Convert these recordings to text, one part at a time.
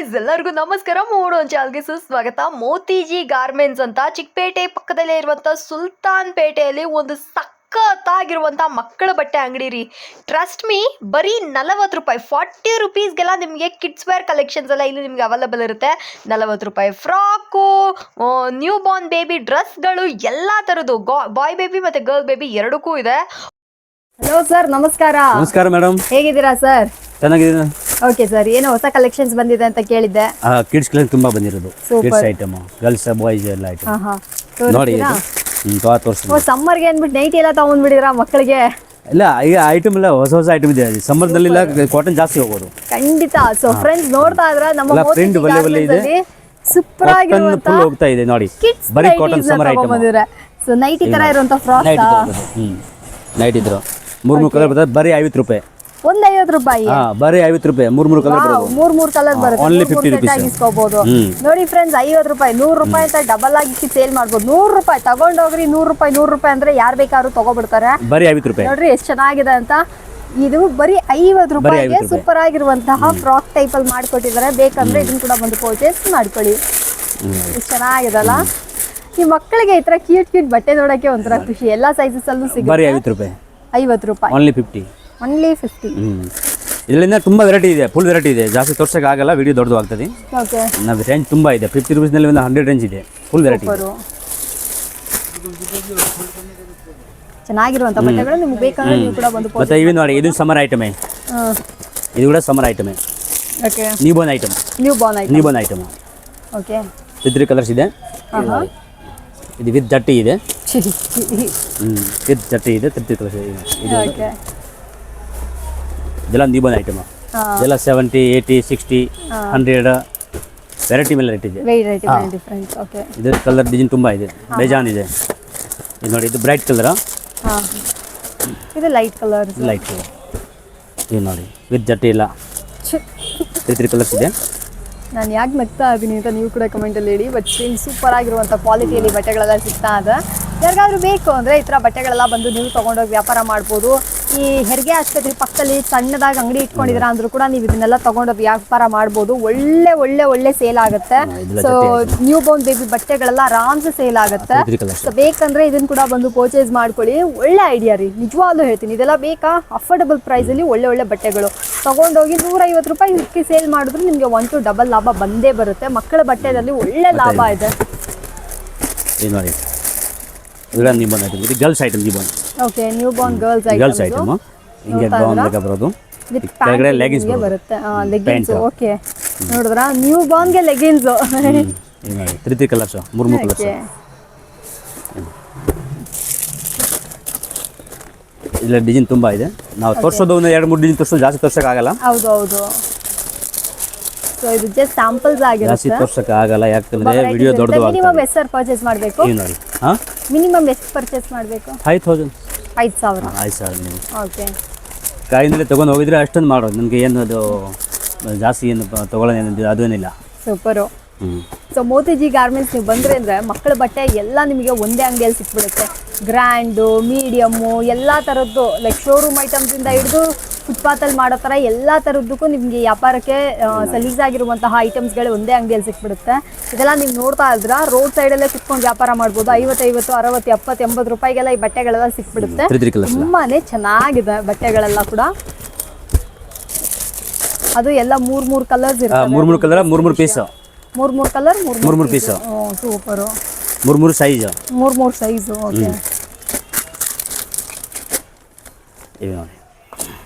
Guys ಎಲ್ಲರಿಗೂ ನಮಸ್ಕಾರ. ಮೂಡೋ ಚಾಲ್ಗೆ ಸುಸ್ವಾಗತ. ಮೋತಿಜಿ ಗಾರ್ಮೆಂಟ್ಸ್ ಅಂತ ಚಿಕ್ಕಪೇಟೆ ಪಕ್ಕದಲ್ಲೇ ಇರುವಂತ ಸುಲ್ತಾನ್ ಪೇಟೆಯಲ್ಲಿ ಒಂದು ಸಖತ್ತಾಗಿರುವಂತ ಮಕ್ಕಳ ಬಟ್ಟೆ ಅಂಗಡಿ ರೀ. ಟ್ರಸ್ಟ್ ಮೀ ಬರೀ ನಲವತ್ತು ರೂಪಾಯಿ ಫಾರ್ಟಿ ರುಪೀಸ್ಗೆಲ್ಲ ನಿಮಗೆ ಕಿಡ್ಸ್ ವೇರ್ ಕಲೆಕ್ಷನ್ಸ್ ಎಲ್ಲ ಇಲ್ಲಿ ನಿಮಗೆ ಅವೈಲಬಲ್ ಇರುತ್ತೆ. ನಲವತ್ತು ರೂಪಾಯಿ ಫ್ರಾಕು ನ್ಯೂ ಬಾರ್ನ್ ಬೇಬಿ ಡ್ರೆಸ್ಗಳು ಎಲ್ಲ ಥರದ್ದು ಬಾಯ್ ಬೇಬಿ ಮತ್ತು ಗರ್ಲ್ ಬೇಬಿ ಎರಡಕ್ಕೂ ಇದೆ. ಹಲೋ ಸರ್ ನಮಸ್ಕಾರ. ನಮಸ್ಕಾರ ಮೇಡಮ್ ಹೇಗಿದ್ದೀರಾ ಸರ್ ಚೆನ್ನಾಗಿದೆ. ಓಕೆ ಸರ್ ಏನೋ ಹೊಸ ಕಲೆಕ್ಷನ್ಸ್ ಬಂದಿದೆ ಅಂತ ಕೇಳಿದ್ದೆ. ಕಿಡ್ಸ್ ಕ್ಲೀನ್ ತುಂಬಾ ಬಂದಿರೋದು. ಕಿಡ್ಸ್ ಐಟಮ್ ಗರ್ಲ್ಸ್ ಬಾಯ್ಸ್ ಎಲ್ಲ ಐಟಮ್ ನೋಡಿ ಸಮ್ಮರ್ ಸಮ್ಮರ್ಗೆ ಅಂದ್ಬಿಟ್ಟು ನೈಟಿ ಎಲ್ಲ ತಗೊಂಡ್ಬಿಡಿದ್ರಾ ಮಕ್ಕಳಿಗೆ? ಇಲ್ಲ ಈಗ ಐಟಮ್ ಎಲ್ಲ ಹೊಸ ಹೊಸ ಐಟಮ್ ಇದೆ. ಸಮ್ಮರ್ದಲ್ಲಿಲ್ಲ ಕಾಟನ್ ಜಾಸ್ತಿ ಹೋಗೋದು. ಖಂಡಿತ. ಸೊ ಫ್ರೆಂಡ್ಸ್ ನೋಡ್ತಾ ಇದ್ರ ನಮ್ಮ ಫ್ರೆಂಡ್ ಒಳ್ಳೆ ಒಳ್ಳೆ ಇದೆ. ಸೂಪರ್ ಆಗಿರುವಂತ ಫುಲ್ ಹೋಗ್ತಾ ಇದೆ ನೋಡಿ. ಬರೀ cotton summer item so nighty ತರ ಇರುವಂತ ಫ್ರಾಕ್ ನೈಟ್ ಇದ್ರು ಮೂರು ಮೂರು ಕಲರ್ ಬರ್ತದೆ ಬರೀ ಐವತ್ತು ರೂಪಾಯಿ. ಒಂದ್ ಐವತ್ ರೂಪಾಯಿ. ಬರೀ ಐವತ್ತು ರೂಪಾಯಿ ಮೂರ್ ಮೂರು ಕಲರ್ ಮೂರ್ ಮೂರ್ ಕಲರ್ ಬರುತ್ತೆ. only ಮೂರ್ ಮೂರ್ 50 set rupees. ನೋಡಿ ಫ್ರೆಂಡ್ಸ್ ಐವತ್ ರೂಪಾಯಿ ನೂರ್ ರೂಪಾಯಿ ಅಂತ ಡಬಲ್ ಆಗಿ ಸೇಲ್ ಮಾಡ್ಬೋದು. ನೂರ್ ರೂಪಾಯಿ ತಗೊಂಡೋಗ್ರಿ ನೂರ್ ರೂಪಾಯಿ ನೂರ್ ರೂಪಾಯಿ ಅಂದ್ರೆ ಯಾರ್ ಬೇಕಾದ್ರೂ ತಗೋಬಿಡ್ತಾರೆ. ಬರೀ ಐವತ್ತು ರೂಪಾಯಿ. ನೋಡ್ರಿ ಎಷ್ಟ್ ಚೆನ್ನಾಗಿದೆ ಅಂತ. ಇದು ಬರೀ ಐವತ್ತು ರೂಪಾಯಿಗೆ ಸೂಪರ್ ಆಗಿರುವಂತಹ ಫ್ರಾಕ್ ಟೈಪ್ ಅಲ್ಲಿ ಮಾಡ್ಕೊಟ್ಟಿದ್ದಾರೆ. ಬೇಕಂದ್ರೆ ಇದನ್ನ ಕೂಡ ಬಂದು ಪರ್ಚೇಸ್ ಮಾಡ್ಕೊಳ್ಳಿ. ಚೆನ್ನಾಗಿದಲ್ಲ. ಈ ಮಕ್ಕಳಿಗೆ ಈ ತರ ಕ್ಯೂಟ್ ಕ್ಯೂಟ್ ಬಟ್ಟೆ ನೋಡಕ್ಕೆ ಒಂಥರ ಖುಷಿ. ಎಲ್ಲಾ ಸೈಜಸ್ ಅಲ್ಲೂ ಸಿಗುತ್ತೆ. ಐವತ್ತು ರೂಪಾಯಿ. ಐವತ್ತು ರೂಪಾಯಿ. ಓನ್ಲಿ ಫಿಫ್ಟಿ ಒನ್ಲಿ ಫಿಫ್ಟಿ ಇದರಿಂದ ತುಂಬಾ ವೆರೈಟಿ ಇದೆ ಫುಲ್ ವೆರೈಟಿ ಇದೆ. ಜಾಸ್ತಿ ತೋರ್ಸಕ್ಕೆ ಆಗಲ್ಲ ವಿಡಿಯೋ ದೊಡ್ಡದು ಆಗ್ತದೆ ಓಕೆ ನಾವು ರೇಂಜ್ ತುಂಬಾ ಇದೆ. ಫಿಫ್ಟಿ ರುಪೀಸ್ನಲ್ಲಿ ಒಂದು ಹಂಡ್ರೆಡ್ ರೇಂಜ್ ಇದೆ. ಫುಲ್ ವೆರೈಟಿ ಸೂಪರು ಚೆನ್ನಾಗಿರುವಂತ ಬಟ್ಟೆಗಳು ನಿಮ್ಗೆ ಬೇಕಂದ್ರೆ ನೀವು ಕೂಡ ಬಂದು ಮತ್ತೆ ನೋಡಿ ಇದು ಸಮರ್ ಐಟಮೇ ಇದು ಕೂಡ summer ಐಟಮೇ okay newborn item newborn new newborn item okay three colours ಇದೆ. ಇದು ವಿತ್ ಜಟ್ಟಿ ಇದೆ. ವಿತ್ ಜಟ್ಟಿ ಇದೆ ತೃಪ್ತಿ ಕಲರ್ಸ್ ಇದೆ. ಇದು ಇದೆಲ್ಲ ಬಂದ ಐಟಮ್. ಇದೆಲ್ಲ seventy eighty sixty hundred variety ಮೇಲೆ ರೇಟ್ ಇದೆ. ಇದು ಕಲರ್ ಡಿಸೈನ್ ತುಂಬ ಇದೆ. ಬೇಜಾನ್ ಇದೆ. ಇದು ನೋಡಿ ಇದು ಬ್ರೈಟ್ ಕಲರ್ ಇದು ಲೈಟ್ ಕಲರ್ ಲೈಟ್ ಕಲರ್ ಇದು ನೋಡಿ ವಿತ್ ಜಟ್ಟಿ ಇಲ್ಲ ತ್ರೀ ತ್ರೀ ಕಲರ್ಸ್ ಇದೆ. ನಾನು ಯಾಕೆ ನಗ್ತಾ ಇದ್ದೀನಿ ಅಂತ ನೀವು ಕೂಡ ಕಮೆಂಟಲ್ಲಿ ಹೇಳಿ ಬಟ್ ಸೂಪರ್ ಆಗಿರುವಂಥ ಕ್ವಾಲಿಟಿಯಲ್ಲಿ ಬಟ್ಟೆಗಳೆಲ್ಲ ಸಿಗ್ತಾ ಇದೆ. ಯಾರಿಗಾದ್ರೂ ಬೇಕು ಅಂದರೆ ಈ ಥರ ಬಟ್ಟೆಗಳೆಲ್ಲ ಬಂದು ನೀವು ತೊಗೊಂಡೋಗಿ ವ್ಯಾಪಾರ ಮಾಡ್ಬೋದು. ಈ ಹೆರಿಗೆ ಆಸ್ಪತ್ರೆ ಪಕ್ಕದಲ್ಲಿ ಸಣ್ಣದಾಗಿ ಅಂಗಡಿ ಇಟ್ಕೊಂಡಿದ್ರ ಅಂದ್ರೂ ಕೂಡ ನೀವು ಇದನ್ನೆಲ್ಲ ತಗೊಂಡು ವ್ಯಾಪಾರ ಮಾಡ್ಬೋದು. ಒಳ್ಳೆ ಒಳ್ಳೆ ಒಳ್ಳೆ ಸೇಲ್ ಆಗುತ್ತೆ. ಸೊ ನ್ಯೂ ಬೋರ್ನ್ ಬೇಬಿ ಬಟ್ಟೆಗಳೆಲ್ಲ ಆರಾಮ್ಸ್ ಸೇಲ್ ಆಗುತ್ತೆ. ಸೊ ಬೇಕಂದ್ರೆ ಇದನ್ನ ಕೂಡ ಬಂದು ಪರ್ಚೇಸ್ ಮಾಡ್ಕೊಳ್ಳಿ. ಒಳ್ಳೆ ಐಡಿಯಾ ರೀ. ನಿಜವಾಗ್ಲೂ ಹೇಳ್ತೀನಿ ಇದೆಲ್ಲ ಬೇಕಾ? ಅಫೋರ್ಡಬಲ್ ಪ್ರೈಸ್ ಅಲ್ಲಿ ಒಳ್ಳೆ ಒಳ್ಳೆ ಬಟ್ಟೆಗಳು. ತಗೊಂಡೋಗಿ ನೂರೈವತ್ತು ರೂಪಾಯಿ ಇದಕ್ಕೆ ಸೇಲ್ ಮಾಡಿದ್ರು ನಿಮಗೆ ಒನ್ ಟು ಡಬಲ್ ಲಾಭ ಬಂದೇ ಬರುತ್ತೆ. ಮಕ್ಕಳ ಬಟ್ಟೆದಲ್ಲಿ ಒಳ್ಳೆ ಲಾಭ ಇದೆ. ನಿಬೋನ್ ಐಟಮ್ ಇದು girls item ನಿಬೋನ್. Okay new born girls girls item ಹಿಂಗೆ ಬಾರ್ನ್ ಲೆಕ್ಕ ಬರೋದು. ಕೆಳಗಡೆ ಲೆಗಿನ್ಸ್. ಬರುತ್ತೆ. ಲೆಗಿನ್ಸ್. ಓಕೆ ನೋಡಿದ್ರ? ನ್ಯೂ ಬಾರ್ನ್ಗೆ ಲೆಗಿನ್ಸ್ ತ್ರೀ ತ್ರೀ ಕಲರ್ಸ್ ಮೂರು ಮೂರು ಕಲರ್ಸ್ ಇಲ್ಲ ಡಿಸೈನ್ ತುಂಬ ಇದೆ. ನಾವು ತೋರಿಸೋದು ಒಂದು ಎರಡು ಮೂರು ಡಿಸೈನ್ ತೋರಿಸೋದು ಜಾಸ್ತಿ ತೋರ್ಸೋಕ್ಕಾಗಲ್ಲ. ಹೌದು ಹೌದು. ಸೊ ಇದು ಜಸ್ಟ್ ಸ್ಯಾಂಪಲ್ಸ್ ಜಾಸ್ತಿ ಆಗಿರುತ್ತೆ ತೋರ್ಸೋಕೆ ಆಗಲ್ಲ ಯಾಕಂದ್ರೆ ವಿಡಿಯೋ ದೊಡ್ಡದು ಮಿನಿಮಮ್ ಆಗ್ತದೆ ಎಷ್ಟು ಸರ್ ಪರ್ಚೇಸ್ ಮಾಡಬೇಕು? ಇದು ನೋಡಿ ಹಾಂ? ಮಿನಿಮಮ್ ಎಷ್ಟು ಪರ್ಚೇಸ್ ಮಾಡಬೇಕು? ಫೈವ್ ತೌಸಂಡ್ ಐದು ಸಾವಿರ. ಆಯ್ತು ಸರ್ ನೀವು ಓಕೆ ಕಾಯಿನಲ್ಲಿ ತೊಗೊಂಡು ಹೋಗಿದ್ರೆ ಅಷ್ಟೊಂದು ಮಾಡೋದು. ನನಗೆ ಏನು ಅದು ಜಾಸ್ತಿ ಏನು ತಗೊಳ್ಳೋದೇನು ಅದೇನಿಲ್ಲ ಸೂಪರು ಹ್ಞೂ ಸೊ ಮೋತಿಜಿ ಗಾರ್ಮೆಂಟ್ಸ್ ನೀವು ಬಂದ್ರೆ ಅಂದ್ರೆ ಮಕ್ಕಳ ಬಟ್ಟೆ ಎಲ್ಲ ನಿಮಗೆ ಒಂದೇ ಅಂಗಡಿಯಲ್ಲಿ ಸಿಕ್ಬಿಡುತ್ತೆ. ಗ್ರ್ಯಾಂಡು ಮೀಡಿಯಮ್ಮು ಎಲ್ಲ ಥರದ್ದು ಲೈಕ್ ಶೋರೂಮ್ ಐಟಮ್ಸಿಂದ ಹಿಡಿದು ಫುಟ್ಪಾತಲ್ಲಿ ಮಾಡೋ ಥರ ಎಲ್ಲ ಥರದ್ದಕ್ಕೂ ನಿಮಗೆ ವ್ಯಾಪಾರಕ್ಕೆ ಸಲೀಸಾಗಿರುವಂತಹ ಐಟಮ್ಸ್ಗಳು ಒಂದೇ ಅಂಗಡಿಯಲ್ಲಿ ಸಿಕ್ಬಿಡುತ್ತೆ. ಇದೆಲ್ಲ ನೀವು ನೋಡ್ತಾ ಇದ್ರ ರೋಡ್ ಸೈಡಲ್ಲೇ ಕುತ್ಕೊಂಡು ವ್ಯಾಪಾರ ಮಾಡ್ಬೋದು. ಐವತ್ತೈವತ್ತು ಅರವತ್ತು ಎಪ್ಪತ್ತು ಎಂಬತ್ತು ರೂಪಾಯಿಗೆಲ್ಲ ಈ ಬಟ್ಟೆಗಳೆಲ್ಲ ಸಿಕ್ಬಿಡುತ್ತೆ. ತುಂಬಾನೇ ಚೆನ್ನಾಗಿದೆ ಬಟ್ಟೆಗಳೆಲ್ಲ ಕೂಡ. ಅದು ಎಲ್ಲ ಮೂರ್ ಮೂರ್ ಕಲರ್ಸ್ ಇರುತ್ತೆ ಮೂರು ಮೂರು ಕಲರ್ ಮೂರು ಮೂರು ಪೀಸ್ ಮೂರ್ ಮೂರ್ ಕಲರ್ ಮೂರ್ ಮೂರು ಮೂರು ಪೀಸ್ ಸೂಪರ್ ಮೂರು ಮೂರು ಸೈಜ್ ಮೂರ್ ಮೂರ್ ಸೈಜು ಓಕೆ ಇವೆ ನೋಡಿ.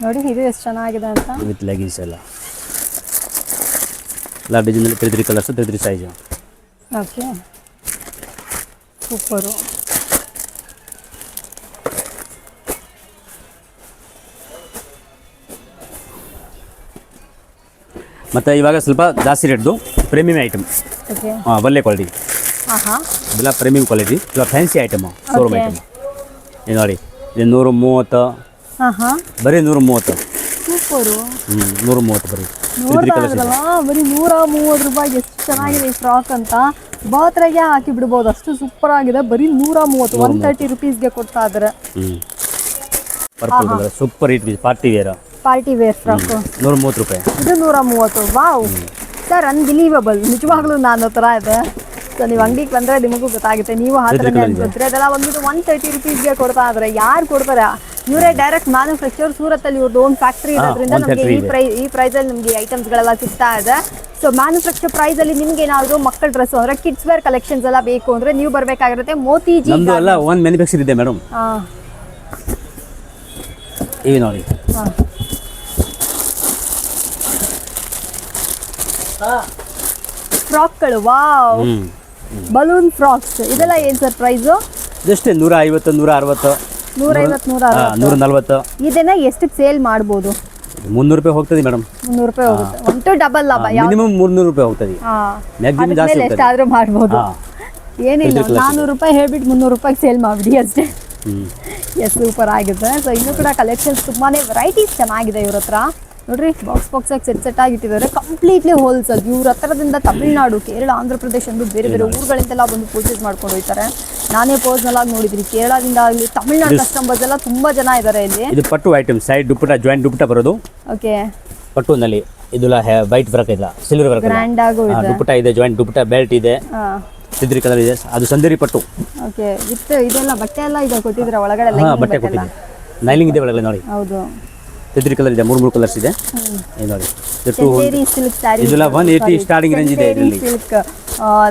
ನೋಡಿ ಇದು ಎಷ್ಟು ಚೆನ್ನಾಗಿದೆ ಅಂತ. ವಿತ್ ಲೆಗಿನ್ಸ್ ಎಲ್ಲ. ಎಲ್ಲ ಡಿಸೈನಲ್ಲಿ three three colours three three size okay super ಮತ್ತು ಇವಾಗ ಸ್ವಲ್ಪ ಜಾಸ್ತಿ ರೇಟ್ದು ಪ್ರೀಮಿಯಂ ಐಟಮ್ ಹಾಂ ಒಳ್ಳೆ ಕ್ವಾಲಿಟಿ ಇದೆಲ್ಲ ಪ್ರೀಮಿಯಂ ಕ್ವಾಲಿಟಿ ಇಲ್ಲ ಫ್ಯಾನ್ಸಿ ಐಟಮ್ ಶೋರೂಮ್. ಐಟಮ್ ಇದು ನೋಡಿ ಇದು ನೂರು ಮೂವತ್ತು ಬರೀ ನೂರ ಮೂವತ್ತು ಸೂಪರು. ಹ್ಞೂ ನೂರು ಮೂವತ್ತು ಬರೀ ನೋಡ್ತಾ ಇದ್ರಲ್ಲ ಬರೀ ನೂರ ಮೂವತ್ತು ರೂಪಾಯಿಗೆ ಎಷ್ಟು ಚೆನ್ನಾಗಿದೆ ಈ ಫ್ರಾಕ್ ಅಂತ. ಬಾತ್ರೆಗೆ ಹಾಕಿ ಬಿಡ್ಬೋದು ಅಷ್ಟು ಸೂಪರ್ ಆಗಿದೆ. ಬರೀ ನೂರ ಮೂವತ್ತು ಒನ್ ತರ್ಟಿ ರುಪೀಸ್ಗೆ ಕೊಡ್ತಾ ಇದ್ದಾರೆ. ಹ್ಞೂ purple colour super it party wear party wear frock ನೂರ ಮೂವತ್ತು ರೂಪಾಯಿ. ಇದು ನೂರ ಮೂವತ್ತು ವಾವ್ ಸರ್ ಅನ್ಬಿಲೀವಬಲ್ ನಿಜವಾಗ್ಲೂ ನಾನು ಥರ ಇದೆ. ಸೊ ನೀವು ಅಂಗಡಿಗೆ ಬಂದರೆ ನಿಮಗೂ ಗೊತ್ತಾಗುತ್ತೆ. ನೀವು ಇದೆ. ಅನ್ಕೊಂತೀರಿ ಅದೆಲ್ಲ ಬಂದ್ಬಿಟ್ಟು ಒನ್ ತರ್ಟಿ ರುಪೀಸ್ಗೆ ಕೊಡ್ತಾ ಇದ್ರೆ ಯಾರು ಕೊಡ್ತಾರೆ? ಇವರೇ ಡೈರೆಕ್ಟ್ ಮ್ಯಾನುಫ್ಯಾಕ್ಚರ್ ಸೂರತ್ತಲ್ಲಿ ಇವ್ರದ್ದು ಓನ್ ಫ್ಯಾಕ್ಟ್ರಿ ಇರೋದ್ರಿಂದ ನಮಗೆ ಈ. ಪ್ರೈ ಈ ಪ್ರೈಸಲ್ಲಿ ಐಟಮ್ಸ್ ಗಳೆಲ್ಲ ಸಿಗ್ತಾ ಇದೆ. ಸೊ ಮ್ಯಾನುಫ್ಯಾಕ್ಚರ್ ಪ್ರೈಸ್ ಅಲ್ಲಿ ನಿಮ್ಗೆ ಏನಾದ್ರು ಮಕ್ಕಳ ಡ್ರೆಸ್ ಅಂದ್ರೆ ಕಿಡ್ಸ್ ವೇರ್ ಕಲೆಕ್ಷನ್ಸ್ ಎಲ್ಲ ಬೇಕು ಅಂದ್ರೆ ನೀವು ಬರ್ಬೇಕಾಗಿರುತ್ತೆ ಮೋತಿಜಿ ಜಿ ಎಲ್ಲ ಒಂದು ಮ್ಯಾನುಫ್ಯಾಕ್ಚರ್ ಇದೆ ಮೇಡಮ್ ಹಾಂ. ಇవి ನೋಡಿ. ಹಾಂ. ಫ್ರಾಕ್ಗಳು ವಾವ್ ಬಲೂನ್ ಫ್ರಾಕ್ಸ್ ಇದೆಲ್ಲ ಏನ್ ಸರ್ ಪ್ರೈಸು ಜಸ್ಟ್ ನೂರ ಐವತ್ತು ನೂರ ಅರವತ್ತು. ನೂರೈವತ್ತು ನೂರ ಹಾಂ ಅರವತ್ತು ನೂರ ನಲ್ವತ್ತು ಇದನ್ನ ಎಷ್ಟಕ್ಕೆ ಸೇಲ್ ಮಾಡ್ಬೋದು? ಮುನ್ನೂರು ರೂಪಾಯಿ ಹೋಗ್ತದೆ ಮೇಡಮ್. ಮುನ್ನೂರು ರೂಪಾಯಿ ಹೋಗುತ್ತೆ. ಒನ್ ಟು ಡಬಲ್ ಲಾಭ ಮಿನಿಮಮ್ ಮೂರ್ನೂರು ರೂಪಾಯಿ ಹೋಗ್ತದೆ. ಜಾಸ್ತಿ. ಎಷ್ಟಾದ್ರೂ ಮಾಡ್ಬೋದು. ಏನಿಲ್ಲ ನಾನ್ನೂರು ರೂಪಾಯಿ ಹೇಳ್ಬಿಟ್ಟು ಮುನ್ನೂರು ರೂಪಾಯಿಗೆ ಸೇಲ್ ಮಾಡಿಬಿಡಿ ಅಷ್ಟೇ. ಎಸ್ ಸೂಪರ್ ಆಗಿದೆ. ಸೊ ಇನ್ನೂ ಕೂಡ ಕಲೆಕ್ಷನ್ಸ್ ತುಂಬಾ ವೆರೈಟೀಸ್ ಚೆನ್ನಾಗಿದೆ ಇವ್ರ ಹತ್ರ. ನೋಡ್ರಿ ಬಾಕ್ಸ್ ಬಾಕ್ಸ್ ಆಗಿ ಸೆಟ್ ಸೆಟ್ ಆಗಿಟ್ಟಿದ್ದಾರೆ ಕಂಪ್ಲೀಟ್ಲಿ ಹೋಲ್ಸೇಲ್ ಇವ್ರ ಹತ್ರದಿಂದ ತಮಿಳ್ನಾಡು ಕೇರಳ ಆಂಧ್ರ ಪ್ರದೇಶ ಅಂದ್ರೆ ಬೇರೆ ಬೇರೆ ಊರುಗಳಿಂದೆಲ್ಲ ಬಂದು ಪರ್ಚೇಸ್ ಮಾಡ್ಕೊಂಡು ಹೋಗ್ತಾರೆ ನಾನೇ ಪರ್ಸ್ನಲ್ ಆಗಿ ನೋಡಿದ್ರಿ ಕೇರಳದಿಂದ ಆಗಲಿ ತಮಿಳ್ನಾಡು ಕಸ್ಟಮರ್ಸ್ ಎಲ್ಲ ತುಂಬಾ ಜನ ಇದ್ದಾರೆ ಇಲ್ಲಿ. ಇದು ಪಟ್ಟು item side dupatta joint dupatta ಬರೋದು. ಓಕೆ ಪಟ್ಟುನಲ್ಲಿ ಇದೆಲ್ಲ ವೈಟ್ ವರ್ಕ್ ಇಲ್ಲ ಸಿಲ್ವರ್ ವರ್ಕ್ ಗ್ರ್ಯಾಂಡ್ ಆಗೋ ಇದೆ. ದುಪ್ಪಟ ಇದೆ ಜಾಯಿಂಟ್ ದುಪ್ಪಟ ಬೆಲ್ಟ್ ಇದೆ. ಹಾಂ. ಸಿದ್ರಿ ಕಲರ್ ಇದೆ. ಅದು ಸಂದರಿ ಪಟ್ಟು. ಓಕೆ ವಿತ್ ಇದೆಲ್ಲ ಬಟ್ಟೆ ಎಲ್ಲ ಇದೆ ಕೊಟ್ಟಿದ್ರೆ ಒಳಗಡೆ ಹಾಂ ಬಟ್ಟೆ ಕೊಟ್ಟಿದೆ ನೈಲಿಂಗ್ ಇದೆ ಒಳಗಡೆ ನೋಡಿ. ಹೌದು. ಸಿದ್ರಿ ಕಲರ್ ಇದೆ ಮೂರು ಮೂರು ಕಲರ್ಸ್ ಇದೆ. ಇದು ನೋಡಿ. ಇದು ಟೂ ಚಂದೇರಿ ಸಿಲ್ಕ್ ಸ್ಯಾರಿ ಇದೆಲ್ಲ 180 starting range ಇದೆ ಇದರಲ್ಲಿ. ಸಿಲ್ಕ್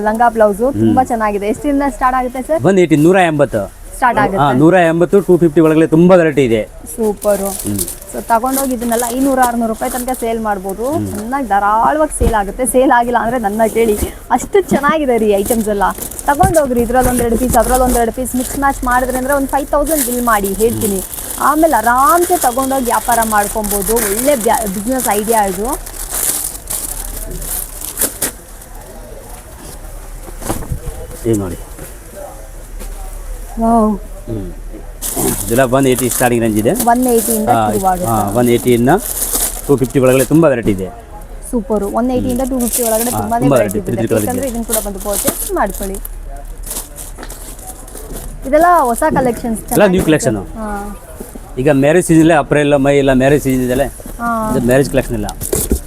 ಲಂಗ ಬ್ಲೌಸು ತುಂಬಾ ಚೆನ್ನಾಗಿದೆ. ಎಷ್ಟರಿಂದ ಸ್ಟಾರ್ಟ್ ಆಗುತ್ತೆ ಸರ್ ಒನ್ ಏಯ್ಟಿ ನೂರ ಎಂಬತ್ತು. ಸ್ಟಾರ್ಟ್ ಆಗುತ್ತೆ. ನೂರ ಎಂಬತ್ತು ಟೂ ಫಿಫ್ಟಿ ಒಳಗಡೆ ತುಂಬಾ ವೆರೈಟಿ ಇದೆ. ಸೂಪರ್ ಸೊ ತಗೊಂಡೋಗಿ ಇದನ್ನೆಲ್ಲ ಐನೂರ ಆರ್ನೂರು ರೂಪಾಯಿ ತನಕ ಸೇಲ್ ಮಾಡ್ಬೋದು. ಚೆನ್ನಾಗಿ ಧಾರಾಳವಾಗಿ ಸೇಲ್ ಆಗುತ್ತೆ. ಸೇಲ್ ಆಗಿಲ್ಲ ಅಂದ್ರೆ ನನ್ನ ಕೇಳಿ. ಅಷ್ಟು ಚೆನ್ನಾಗಿದೆ ರೀ ಐಟಮ್ಸ್ ಎಲ್ಲ. ತಗೊಂಡೋಗ್ರಿ ಇದ್ರಲ್ಲಿ ಒಂದೆರಡು ಪೀಸ್ ಅದ್ರಲ್ಲಿ ಒಂದೆರಡು ಪೀಸ್ ಮಿಕ್ಸ್ ಮ್ಯಾಚ್ ಮಾಡಿದ್ರೆ ಅಂದ್ರೆ ಒಂದು ಫೈವ್ ತೌಸಂಡ್ ಬಿಲ್ ಮಾಡಿ ಹೇಳ್ತೀನಿ. ಆಮೇಲೆ ಆರಾಮ್ಸೆ ತಗೊಂಡೋಗಿ ವ್ಯಾಪಾರ ಮಾಡ್ಕೊಬೋದು. ಒಳ್ಳೆ ಬಿಸ್ನೆಸ್ ಐಡಿಯಾ ಇದು. ನೋಡಿ. ಇದೆಲ್ಲ ಒನ್ ಏಯ್ಟಿ ಸ್ಟಾರ್ಟಿಂಗ್ ರೇಂಜ್ ಇದೆ. ಒನ್ ಏಯ್ಟಿಯಿಂದ ಒನ್ ಏಯ್ಟಿಯಿಂದ ಟೂ ಫಿಫ್ಟಿ ಒಳಗಡೆ ತುಂಬಾ ವೆರೈಟಿ ಇದೆ. ಸೂಪರು ಒನ್ ಏಯ್ಟಿಯಿಂದ ಟೂ ಫಿಫ್ಟಿ ಒಳಗಡೆ ತುಂಬಾ ವೆರೈಟಿ ಇದೆ. ಯಾಕಂದ್ರೆ ಇದನ್ನ ಕೂಡ ಬಂದು ಪರ್ಚೇಸ್ ಮಾಡ್ಕೊಳ್ಳಿ. ಇದೆಲ್ಲ ಹೊಸ ಕಲೆಕ್ಷನ್ಸ್ ಎಲ್ಲ ನ್ಯೂ ಕಲೆಕ್ಷನ್ ಈಗ ಮ್ಯಾರೇಜ್ ಸೀಸನ್ ಇಲ್ಲ ಅಪ್ರಿಲ್ ಮೈ ಇಲ್ಲ ಮ್ಯಾರೇಜ್ ಸೀಸನ್ ಇದೆ ಇದು ಮ್ಯಾರೇಜ್ ಕಲೆಕ್ಷನ್ ಇಲ್ಲ.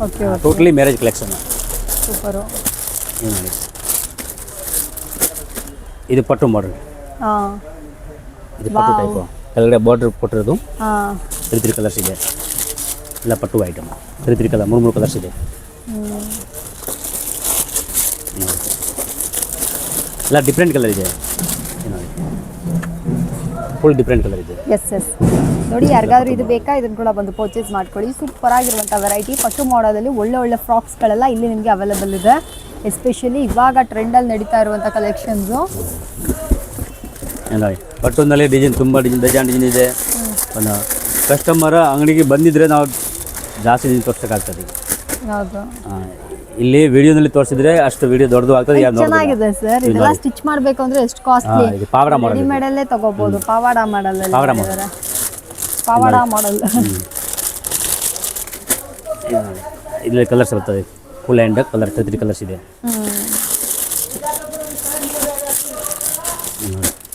Okay totally marriage collection super ಇದು ಪಟ್ಟು ಮಾಡ್ರಿ ಇದು ಪಟ್ಟು. ಟೈಪು ಕೆಳಗಡೆ ಬಾರ್ಡರ್ ಕೊಟ್ಟಿರೋದು. ತ್ರೀ ತ್ರೀ ಕಲರ್ಸ್ ಇದೆ. ಎಲ್ಲ ಪಟ್ಟು ಐಟಮ್ ತ್ರೀ ತ್ರೀ ಕಲರ್ ಮೂರು ಮೂರು ಕಲರ್ಸ್ ಇದೆ. ಎಲ್ಲ ಡಿಫ್ರೆಂಟ್ ಕಲರ್ ಇದೆ. ಫುಲ್ ಡಿಫ್ರೆಂಟ್ ಕಲರ್ ಇದೆ. ಎಸ್ ಎಸ್ ನೋಡಿ ಯಾರಿಗಾದ್ರೂ ಇದು ಬೇಕಾ ಇದನ್ನ ಕೂಡ ಬಂದು ಪರ್ಚೇಸ್ ಮಾಡ್ಕೊಳ್ಳಿ. ಸೂಪರ್ ಆಗಿರುವಂಥ ವೆರೈಟಿ ಪಟ್ಟು ಮಾಡೋದಲ್ಲಿ ಒಳ್ಳೆ ಒಳ್ಳೆ ಫ್ರಾಕ್ಸ್ಗಳೆಲ್ಲ ಇಲ್ಲಿ ನಿಮಗೆ ಅವೈಲೇಬಲ್ ಇದೆ. ಎಸ್ಪೆಷಲಿ ಇವಾಗ ಟ್ರೆಂಡಲ್ಲಿ ನಡೀತಾ ಇರುವಂಥ ಕಲೆಕ್ಷನ್ಸು ಪಟ್ಟೊಂದಲ್ಲೇ ಡಿಸೈನ್ ತುಂಬ ಡಿಸೈನ್ ಬೇಜಾನ್ ಡಿಸೈನ್ ಇದೆ. ಕಸ್ಟಮರ್ ಅಂಗಡಿಗೆ ಬಂದಿದ್ರೆ ನಾವು ಜಾಸ್ತಿ ತೋರ್ಸೋಕ್ಕಾಗ್ತದೆ. ಹೌದು. ಇಲ್ಲಿ ವಿಡಿಯೋನಲ್ಲಿ ತೋರಿಸಿದ್ರೆ ಅಷ್ಟು ವಿಡಿಯೋ ದೊಡ್ಡದು ಆಗ್ತದೆ ಯಾರು. ಚೆನ್ನಾಗಿದೆ ಸರ್. ಇದು ಇದೆಲ್ಲ ಸ್ಟಿಚ್ ಮಾಡಬೇಕು ಅಂದ್ರೆ ಎಷ್ಟು ಕಾಸ್ಟ್ಲಿ ಪಾವಡ ಮಾಡಲ್ ರೆಡಿಮೇಡ್ ಅಲ್ಲೇ ತಗೋಬಹುದು ಪಾವಡ ಮಾಡಲ್ ಪಾವಡ ಮಾಡಲ್ಲ ಪಾವಡ ಮಾಡಲ್ ಇದು ನೋಡಿ. ಇಲ್ಲಿ ಕಲರ್ಸ್ ಬರ್ತದೆ. Full and colour three colours ಇದೆ.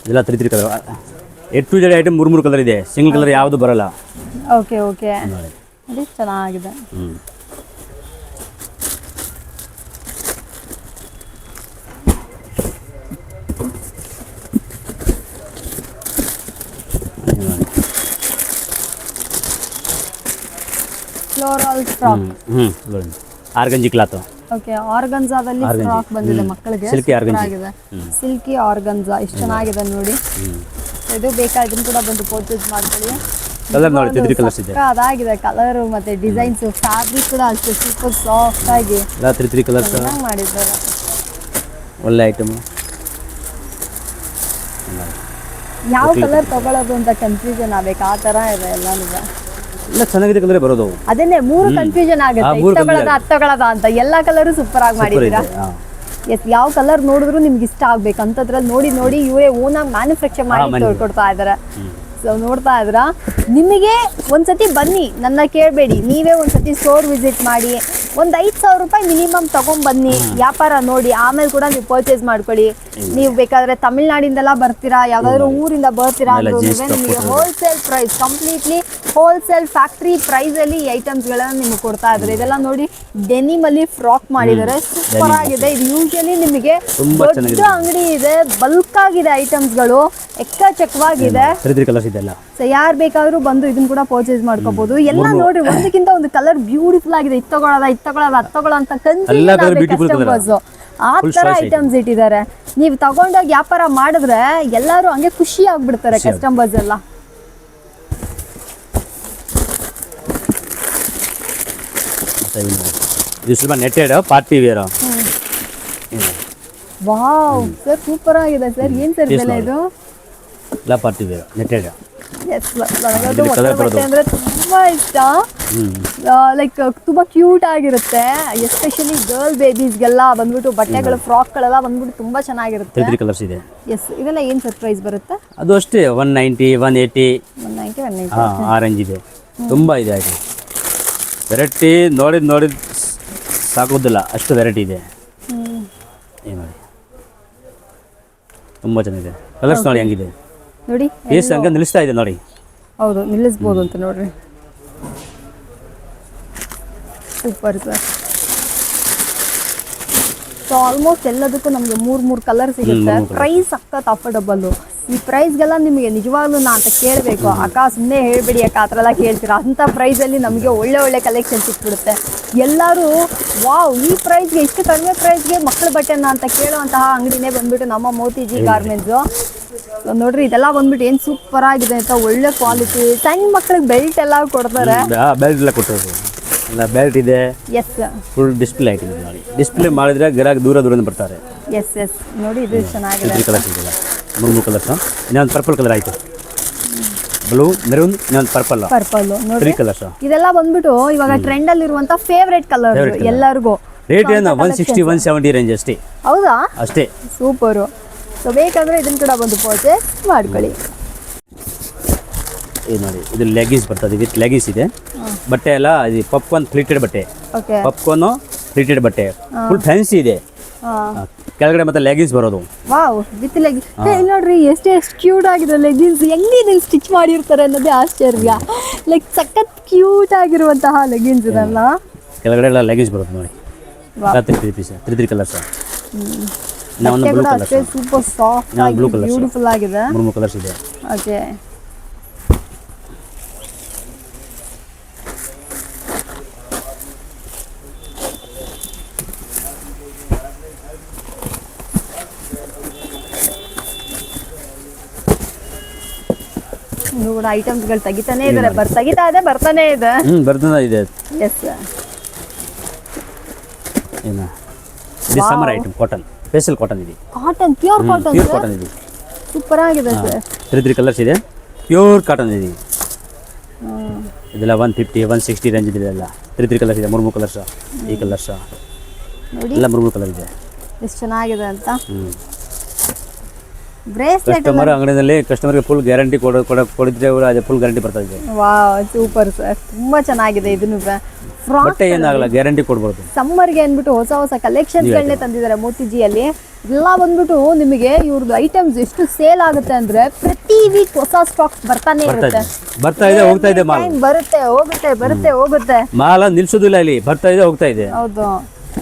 ಇದೆಲ್ಲ three three colour A to Z item ಮೂರು ಮೂರು ಕಲರ್ ಇದೆ. ಸಿಂಗಲ್ ಕಲರ್ ಯಾವುದು ಬರಲ್ಲ. ಓಕೆ ಓಕೆ ಚೆನ್ನಾಗಿದೆ. ಹ್ಞೂ ಫ್ಲೋರಲ್ ಫ್ರಾಕ್ ಹ್ಞೂ ಆರ್ಗಂಜಿ ಕ್ಲಾತು. ಓಕೆ ಆರ್ಗನ್ಜಾದಲ್ಲಿ. ಫ್ರಾಕ್ ಬಂದಿದೆ ಮಕ್ಕಳಿಗೆ. ಸಿಲ್ಕಿ. ಆಗಿದೆ. ಸಿಲ್ಕಿ ಆರ್ಗನ್ಜಾ ಎಷ್ಟು ಚೆನ್ನಾಗಿದೆ ನೋಡಿ. ಇದು ಬೇಕಾದ್ರೂ ಕೂಡ ಬಂದು ಪರ್ಚೇಸ್ ಮಾಡ್ಕೊಳ್ಳಿ. ಕಲರ್ ನೋಡಿ ತಿದ್ರಿ ಕಲರ್ಸ್ ಇದೆ. ಅದಾಗಿದೆ ಕಲರ್ ಮತ್ತೆ ಡಿಸೈನ್ಸ್ ಫ್ಯಾಬ್ರಿಕ್ ಕೂಡ ಅಷ್ಟೇ ಸೂಪರ್ ಸಾಫ್ಟ್ ಆಗಿ. ಎಲ್ಲ ತಿದ್ರಿ ಕಲರ್ಸ್ ಚೆನ್ನಾಗಿ ಮಾಡಿದ್ದಾರೆ. ಒಳ್ಳೆ ಐಟಮ್ ಯಾವ ಕಲರ್ ತಗೊಳ್ಳೋದು ಅಂತ ಕನ್ಫ್ಯೂಷನ್ ಆಗ್ಬೇಕು. ಆ ಥರ ಇದೆ ಎಲ್ಲಾನು ಎಲ್ಲ ಚೆನ್ನಾಗಿದೆ ಕಲರೇ ಬರೋದು. ಅದನ್ನೇ ಮೂರು ಕನ್ಫ್ಯೂಷನ್ ಆಗುತ್ತೆ. ಇಷ್ಟ ಅದು ಅಂತ ಎಲ್ಲಾ ಕಲರ್ ಸೂಪರ್ ಆಗಿ ಮಾಡಿದ್ದೀರಾ? ಎಸ್ ಯಾವ ಕಲರ್ ನೋಡಿದ್ರು ನಿಮ್ಗೆ ಇಷ್ಟ ಆಗ್ಬೇಕು. ಅಂತದ್ರಲ್ಲಿ ನೋಡಿ ನೋಡಿ ಇವರೇ ಓನಾಗಿ ಮ್ಯಾನುಫ್ಯಾಕ್ಚರ್ ಮಾಡಿ ಕೊಡ್ತಾ ಇದಾರೆ. ಸೊ ನೋಡ್ತಾ ಇದ್ರ? ನಿಮಗೆ ಒಂದ್ಸತಿ ಬನ್ನಿ ನನ್ನ ಕೇಳಬೇಡಿ. ನೀವೇ ಒಂದ್ಸತಿ ಸ್ಟೋರ್ ವಿಸಿಟ್ ಮಾಡಿ ಒಂದು ಐದು ಸಾವಿರ ರೂಪಾಯಿ ಮಿನಿಮಮ್ ತಗೊಂಬನ್ನಿ ವ್ಯಾಪಾರ ನೋಡಿ ಆಮೇಲೆ ಕೂಡ ನೀವು ಪರ್ಚೇಸ್ ಮಾಡ್ಕೊಳ್ಳಿ. ನೀವು ಬೇಕಾದ್ರೆ ತಮಿಳ್ನಾಡಿಂದೆಲ್ಲ ಬರ್ತೀರಾ ಯಾವ್ದಾದ್ರು ಊರಿಂದ ಬರ್ತೀರಾ ಅಂದ್ರೂ ನಿಮಗೆ. Wholesale price completely wholesale factory price ಅಲ್ಲಿ ಈ ಐಟಮ್ಸ್ ಗಳನ್ನ ನಿಮ್ಗೆ ಕೊಡ್ತಾ ಇದ್ದಾರೆ. ಇದೆಲ್ಲ ನೋಡಿ ಡೆನಿಮ್ ಅಲ್ಲಿ ಫ್ರಾಕ್ ಮಾಡಿದ್ದಾರೆ. ಸೂಪರ್ ಆಗಿದೆ. ಇದು ಯೂಶಲಿ ನಿಮಗೆ ತುಂಬಾ ದೊಡ್ಡ. ಅಂಗಡಿ ಇದೆ. ಬಲ್ಕ್ ಆಗಿದೆ ಐಟಮ್ಸ್ಗಳು. ಎಕ್ಕಚಕ್ಕವಾಗಿದೆ ತ್ರೀ ತ್ರೀ ಕಲರ್ಸ್ ಇದೆಲ್ಲ ಸೊ ಯಾರು ಬೇಕಾದ್ರೂ ಬಂದು ಇದನ್ನ ಕೂಡ ಪರ್ಚೇಸ್ ಮಾಡ್ಕೋಬಹುದು ಎಲ್ಲ ನೋಡ್ರಿ ಒಂದಕ್ಕಿಂತ ಒಂದು ಕಲರ್ ಬ್ಯೂಟಿಫುಲ್ ಆಗಿದೆ. ಇದು ತಗೊಳ್ಳೋದ ಇದು ತಗೊಳ್ಳೋದ ಅದು ತಗೊಳ್ಳೋ ಅಂತ. ಕಸ್ಟಮರ್ಸ್ ಆ ತರ ಐಟಮ್ಸ್ ಇಟ್ಟಿದ್ದಾರೆ. ನೀವು ತಗೊಂಡೋಗಿ ವ್ಯಾಪಾರ ಮಾಡಿದ್ರೆ ಎಲ್ಲಾರು ಹಂಗೆ ಖುಷಿ ಆಗ್ಬಿಡ್ತಾರೆ ಕಸ್ಟಮರ್ಸ್ ಎಲ್ಲ. Netted party wear wow sir super ಆಗಿದೆ ಸರ್ ಏನ್ ಸರ್ ಬೆಲೆ ಇದು? ಎಲ್ಲ ಪಾರ್ಟಿ ವೇರ್ ನೆಟ್ಟೆಡ್ ಎಸ್ ನನಗದು. ಬಟ್ಟೆ ಅಂದ್ರೆ ತುಂಬಾ ಇಷ್ಟ. ಲೈಕ್ ತುಂಬಾ ಕ್ಯೂಟ್ ಆಗಿರುತ್ತೆ. ಎಸ್ಪೆಷಲಿ ಗರ್ಲ್ ಬೇಬೀಸ್ಗೆಲ್ಲ ಬಂದ್ಬಿಟ್ಟು ಬಟ್ಟೆಗಳು ಫ್ರಾಕ್ಗಳೆಲ್ಲ ಬಂದ್ಬಿಟ್ಟು ತುಂಬಾ ಚೆನ್ನಾಗಿರುತ್ತೆ. ತ್ರೀ ಕಲರ್ಸ್ ಇದೆ. ಎಸ್ ಇದೆಲ್ಲ ಏನ್ ಸರ್ಪ್ರೈಸ್ ಬರುತ್ತೆ? ಅದು ಅಷ್ಟೇ one ninety one eighty one ninety one ninety ಹಾಂ ಆ ಇದೆ. ತುಂಬಾ ಇದೆ ಆಗಿ ವೆರೈಟಿ ನೋಡಿದ ನೋಡಿದ ಸಾಕೋದಿಲ್ಲ ಅಷ್ಟು ವೆರೈಟಿ ಇದೆ. ಏನು ನೋಡಿ. ತುಂಬ ಚೆನ್ನಾಗಿದೆ. ಕಲರ್ಸ್ ನೋಡಿ ಹೆಂಗಿದೆ? ನೋಡಿ ಪೀಸ್ ಹಂಗೆ ನಿಲ್ಲಿಸ್ತಾ ಇದೆ ನೋಡಿ. ಹೌದು ನಿಲ್ಲಿಸ್ಬೋದು ಅಂತ ನೋಡ್ರಿ. Super sir. ಸೊ ಆಲ್ಮೋಸ್ಟ್ ಎಲ್ಲದಕ್ಕೂ ನಮಗೆ ಮೂರು ಮೂರು ಕಲರ್ ಸಿಗುತ್ತೆ. ಪ್ರೈಸ್ ಸಖತ್ ಅಫೋರ್ಡಬಲ್ಲು ಈ ಪ್ರೈಸ್ಗೆಲ್ಲ ನಿಮಗೆ ನಿಜವಾಗ್ಲೂ ನಾ ಅಂತ ಕೇಳಬೇಕು. ಅಕ್ಕ ಸುಮ್ಮನೆ ಹೇಳ್ಬಿಡಿ ಅಕ್ಕ ಆ ಥರ ಎಲ್ಲ ಕೇಳ್ತೀರಾ? ಅಂಥ ಪ್ರೈಸಲ್ಲಿ ನಮಗೆ ಒಳ್ಳೆ ಒಳ್ಳೆ ಕಲೆಕ್ಷನ್ ಸಿಕ್ಬಿಡುತ್ತೆ. ಎಲ್ಲರೂ ವಾವ್ ಈ ಪ್ರೈಸ್ಗೆ ಇಷ್ಟು ಕಡಿಮೆ ಪ್ರೈಸ್ಗೆ ಮಕ್ಕಳ ಬಟ್ಟೆನ? ಅಂತ ಕೇಳುವಂತಹ ಅಂಗಡಿನೇ ಬಂದ್ಬಿಟ್ಟು ನಮ್ಮ ಮೋತಿಜಿ ಗಾರ್ಮೆಂಟ್ಸು ನೋಡ್ರಿ ಇದೆಲ್ಲ ಬಂದ್ಬಿಟ್ಟು ಏನು ಸೂಪರ್ ಆಗಿದೆ ಅಂತ ಒಳ್ಳೆ ಕ್ವಾಲಿಟಿ ಸಣ್ಣ ಮಕ್ಳಿಗೆ ಬೆಲ್ಟ್ ಎಲ್ಲ ಕೊಡ್ತಾರೆ. ಬೆಲ್ಟ್ ಎಲ್ಲ ಕೊಟ್ಟರು ಎಲ್ಲ ಬೆಲ್ಟ್ ಇದೆ. ಎಸ್ ಫುಲ್ ಡಿಸ್ಪ್ಲೇ ಆಯ್ತು ನೋಡಿ. ಡಿಸ್ಪ್ಲೇ ಮಾಡಿದ್ರೆ ಗಿರಾಕ್ ದೂರ ದೂರದಿಂದ ಬರ್ತಾರೆ. ಎಸ್ ಎಸ್ ನೋಡಿ ಇದು ಚೆನ್ನಾಗಿದೆ. ಕಲರ್ಸ್ ಇದೆಲ್ಲ ಮೂರು ಮೂರು ಕಲರ್ಸ್ ಇನ್ನೊಂದು ಪರ್ಪಲ್ ಕಲರ್ ಆಯಿತು. ಬ್ಲೂ ಮೆರೂನ್ ಇನ್ನೊಂದು ಪರ್ಪಲ್ ಪರ್ಪಲ್ ನೋಡಿ ಕಲರ್ಸ್ ಇದೆಲ್ಲ ಬಂದ್ಬಿಟ್ಟು ಇವಾಗ ಟ್ರೆಂಡ್ ಅಲ್ಲಿ ಇರುವಂತ ಫೇವರೇಟ್ ಕಲರ್ ಎಲ್ಲರಿಗೂ. ರೇಟ್ ಏನು one sixty one seventy range ಅಷ್ಟೇ. ಹೌದಾ? ಅಷ್ಟೇ. ಸೂಪರು ಸೊ ಬೇಕಾದ್ರೆ ಇದನ್ನ ಕೂಡ ಬಂದು ಪರ್ಚೇಸ್ ಮಾಡ್ಕೊಳ್ಳಿ. ಇದು ನೋಡಿ ಇದು ಲೆಗೀಸ್ ಬರ್ತದೆ ವಿತ್ ಲೆಗೀಸ್ ಇದೆ. ಬಟ್ಟೆ ಎಲ್ಲ ಇದು ಪಪ್ಕಾರ್ನ್ ಪ್ಲೀಟೆಡ್ ಬಟ್ಟೆ. ಪಪ್ಕಾರ್ನು ಪ್ಲೀಟೆಡ್ ಬಟ್ಟೆ. ಫುಲ್ ಫ್ಯಾನ್ಸಿ ಇದೆ. ಕೆಳಗಡೆ ಮತ್ತೆ ಲೆಗೀಸ್ ಬರೋದು. ವಾವ್ ವಿತ್ ಲೆಗ್ ನೋಡ್ರಿ ಎಷ್ಟು ಎಷ್ಟು ಕ್ಯೂಟ್ ಆಗಿದೆ ಲೆಗಿನ್ಸ್ ಹೆಂಗೆ ಇದನ್ನ ಸ್ಟಿಚ್ ಮಾಡಿರ್ತಾರೆ ಅನ್ನೋದೇ ಆಶ್ಚರ್ಯ. ಲೈಕ್ ಸಖತ್ ಕ್ಯೂಟ್ ಆಗಿರುವಂತಹ ಲೆಗಿನ್ಸ್ ಇದಲ್ಲ. ಕೆಳಗಡೆ ಎಲ್ಲ ಲೆಗೀಸ್ ಬರೋದು ನೋಡಿ. Three three piece three three colours ಇನ್ನು ಬ್ಲೂ ಕಲರ್ ಅಷ್ಟೇ ಸೂಪರ್ ಸಾಫ್ಟ್ ಆಗಿ. ಬ್ಯೂಟಿಫುಲ್ ಆಗಿದೆ. ಮೂರು ಮೂರು ಕಲರ್ಸ್ ಇದೆ. ಓಕೆ ಇನ್ನು ಕೂಡ ಐಟಮ್ಸ್ಗಳು ತೆಗಿತಾನೆ ಇದಾರೆ ಬರ್ ತೆಗಿತಾ ಇದೆ ಬರ್ತಾನೆ ಇದೆ. ಹ್ಞೂ ಬರ್ತಾನೆ ಇದೆ. ಎಸ್ ಏನು? ಇದು summer item cotton special cotton ಇದೆ. Cotton pure cotton pure cotton ಇದೆ. ಸೂಪರ್ ಆಗಿದೆ ಸರ್ ತ್ರೀ ತ್ರೀ ಕಲರ್ಸ್ ಇದೆ. ಪ್ಯೂರ್ ಕಾಟನ್ ಇದೆ. ಇದೆಲ್ಲ one fifty one sixty range ಇದೆ ಎಲ್ಲ ತ್ರೀ ತ್ರೀ ಕಲರ್ಸ್ ಇದೆ ಮೂರು ಮೂರು ಕಲರ್ಸ್ ಈ ಕಲರ್ಸ್ ಎಲ್ಲ ಮೂರು ಮೂರು ಕಲರ್ ಇದೆ. ಎಷ್ಟು ಚೆನ್ನಾಗಿದೆ ಅಂತ. ಕಸ್ಟಮರ್ ಅಂಗಡಿನಲ್ಲಿ ಕಸ್ಟಮರ್ಗೆ ಫುಲ್ ಗ್ಯಾರಂಟಿ ಕೊಡೋ ಕೊಡ ಕೊಡಿದ್ರೆ ಅದೇ ಫುಲ್ ಗ್ಯಾರಂಟಿ ಬರ್ತಾ ಇದೆ. ವಾವ್ ಸೂಪರ್ ಸರ್ ತುಂಬಾ ಚೆನ್ನಾಗಿದೆ ಇದನ್ನು ಬಟ್ಟೆ ಏನಾಗಲ್ಲ ಗ್ಯಾರಂಟಿ ಕೊಡ್ಬೋದು. ಸಮ್ಮರ್ಗೆ ಅಂದ್ಬಿಟ್ಟು ಹೊಸ ಹೊಸ ಕಲೆಕ್ಷನ್ಗಳನ್ನೇ ತಂದಿದ್ದಾರೆ ಮೋತಿಜಿಯಲ್ಲಿ. ಎಲ್ಲ ಬಂದ್ಬಿಟ್ಟು ನಿಮಗೆ ಇವ್ರದ್ದು ಐಟಮ್ಸ್ ಎಷ್ಟು ಸೇಲ್ ಆಗುತ್ತೆ ಅಂದ್ರೆ ಪ್ರತಿ ವೀಕ್ ಹೊಸ ಸ್ಟಾಕ್ ಬರ್ತಾನೆ ಇರುತ್ತೆ. ಬರ್ತಾ ಇದೆ ಹೋಗ್ತಾ ಇದೆ ಮಾಲ್. ಬರುತ್ತೆ ಹೋಗುತ್ತೆ ಬರುತ್ತೆ ಹೋಗುತ್ತೆ. ಮಾಲ ನಿಲ್ಸೋದಿಲ್ಲ ಇಲ್ಲಿ ಬರ್ತಾ ಇದೆ ಹೋಗ್ತಾ ಇದೆ. ಹೌದು.